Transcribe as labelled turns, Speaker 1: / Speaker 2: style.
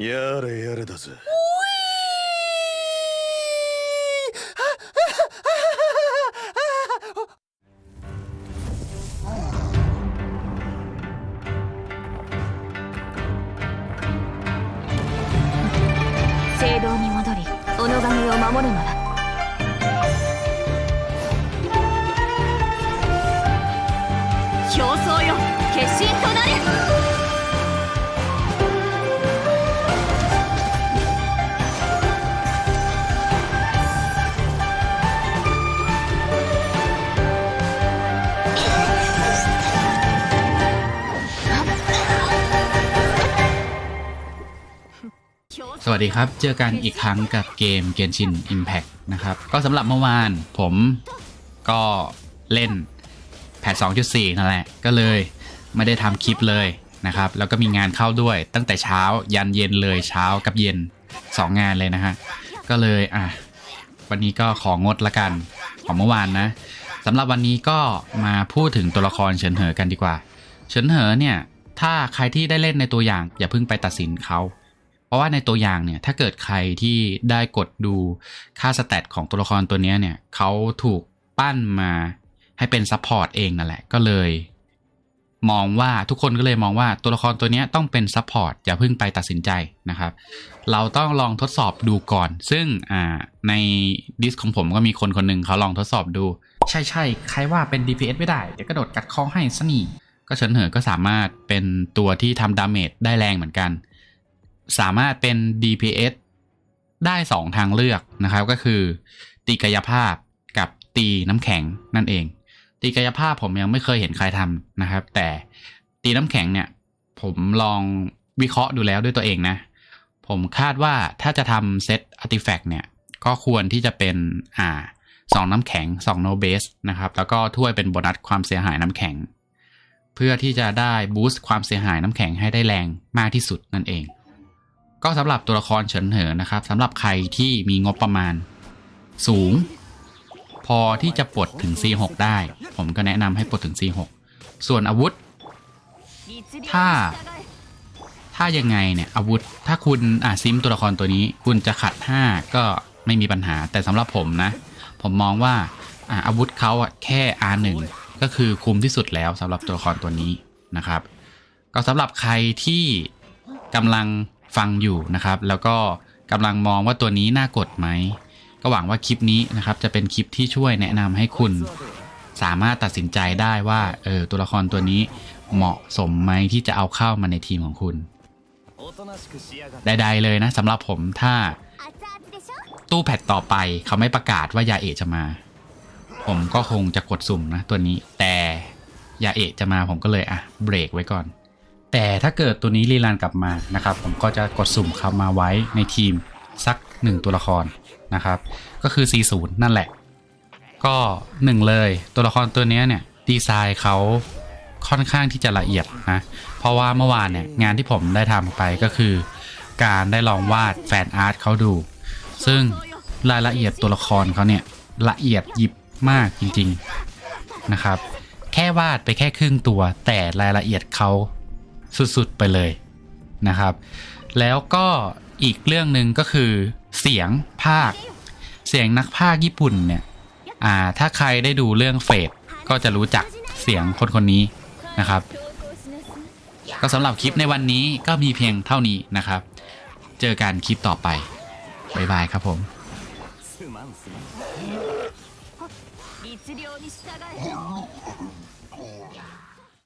Speaker 1: やれやれだぜ。
Speaker 2: 聖堂に戻り小野神を守るのだ。競争よ決心となれ。
Speaker 3: วัสดีครับ เจอกันอีกครั้งกับเกม Genshin Impact นะครับ ก็สำหรับเมื่อวานผมก็เล่นแพท2.4 นั่นแหละ ก็เลยไม่ได้ทำคลิปเลยนะครับ แล้วก็มีงานเข้าด้วยตั้งแต่เช้ายันเย็นเลยเช้ากับเย็น 2 งานเลยนะฮะ ก็เลยอะวันนี้ก็ของดละกันของเมื่อวานนะสำหรับวันนี้ก็มาพูดถึงตัวละครเฉินเหอกันดีกว่า เฉินเหอเนี่ยถ้าใครที่ได้เล่นในตัวอย่างอย่าเพิ่งไปตัดสินเขา เพราะว่าในตัวอย่างเนี่ยถ้าเกิดใครที่ได้กดดูค่าสแตทของตัวละครตัวนี้เนี่ยเขาถูกปั้นมาให้เป็นซัพพอร์ตเองนั่นแหละก็เลย มองว่าทุกคนก็เลยมองว่าตัวละครตัวนี้ต้องเป็นซัพพอร์ตอย่าเพิ่งไปตัดสินใจนะครับ เราต้องลองทดสอบดูก่อน ซึ่งในดิสของผมก็มีคนคนหนึ่งเขาลองทดสอบดู ใช่ใช่ใครว่าเป็น DPS ไม่ได้ เดี๋ยวกระโดดกัดคอให้ซะนี่ก็เฉินเหอก็สามารถเป็นตัวที่ทำดาเมจได้แรงเหมือนกัน สามารถเป็น DPS ได้ 2 ทางเลือกนะครับ ก็คือ ตีกายภาพกับตีน้ำแข็งนั่นเอง ตีกายภาพผมยังไม่เคยเห็นใครทำนะครับ แต่ตีน้ำแข็งเนี่ย ผมลองวิเคราะห์ดูแล้วด้วยตัวเองนะ ผมคาดว่าถ้าจะทำเซตอาร์ติแฟกต์เนี่ย ก็ควรที่จะเป็นอ่าสองน้ำแข็งสองโนเบสนะครับ แล้วก็ถ้วยเป็นโบนัสความเสียหายน้ำแข็ง เพื่อที่จะได้บูสต์ความเสียหายน้ำแข็งให้ได้แรงมากที่สุดนั่นเอง ก็สำหรับตัวละครเฉินเหอนะครับสำหรับใครที่มีงบประมาณ สูง พอที่จะปลดถึง C6 ได้ ผมก็แนะนำให้ปลดถึง C6 ส่วนอาวุธ ถ้า ถ้ายังไงเนี่ยอาวุธ ถ้าคุณอ่าซิมตัวละครตัวนี้ คุณจะขัด 5 ก็ไม่มีปัญหาแต่สำหรับผมนะ ผมมองว่าอ่าอาวุธเขาอะแค่ R1 ก็คือคุ้มที่สุดแล้วสำหรับตัวละครตัวนี้นะครับ ก็สำหรับใครที่ กำลังฟังอยู่นะครับ แล้วก็กำลังมองว่าตัวนี้น่ากดไหม ก็หวังว่าคลิปนี้นะครับจะเป็นคลิปที่ช่วยแนะนำให้คุณ สามารถตัดสินใจได้ว่าเออตัวละครตัวนี้เหมาะสมไหมที่จะเอาเข้ามาในทีมของคุณใดๆเลยนะสำหรับผมถ้า ตู้แพทต่อไปเขาไม่ประกาศว่ายาเอะจะมา ผมก็คงจะกดสุ่มนะตัวนี้ แต่ยาเอะจะมาผมก็เลยอะเบรกไว้ก่อน แต่ถ้าเกิดตัวนี้รีลันกลับมานะครับ ผมก็จะกดสุ่มเข้ามาไว้ในทีมสักหนึ่งตัวละครนะครับ ก็คือ40นั่นแหละ ก็หนึ่งเลยตัวละครตัวนี้เนี่ยดีไซน์เขาค่อนข้างที่จะละเอียดนะ เพราะว่าเมื่อวานเนี่ยงานที่ผมได้ทำไปก็คือ การได้ลองวาดแฟนอาร์ตเขาดู ซึ่งรายละเอียดตัวละครเขาเนี่ยละเอียดยิบมากจริงๆนะครับ แค่วาดไปแค่ครึ่งตัวแต่รายละเอียดเขา สุดๆไปเลยนะครับ แล้วก็อีกเรื่องหนึ่งก็คือเสียงภาค เสียงนักภาคญี่ปุ่นเนี่ยอ่าถ้าใครได้ดูเรื่องเฟดก็จะรู้จักเสียงคนคนนี้นะครับ ก็สำหรับคลิปในวันนี้ก็มีเพียงเท่านี้นะครับ เจอกันคลิปต่อไป บ๊ายบายครับผม
Speaker 1: すまんすまん
Speaker 2: 律令に従え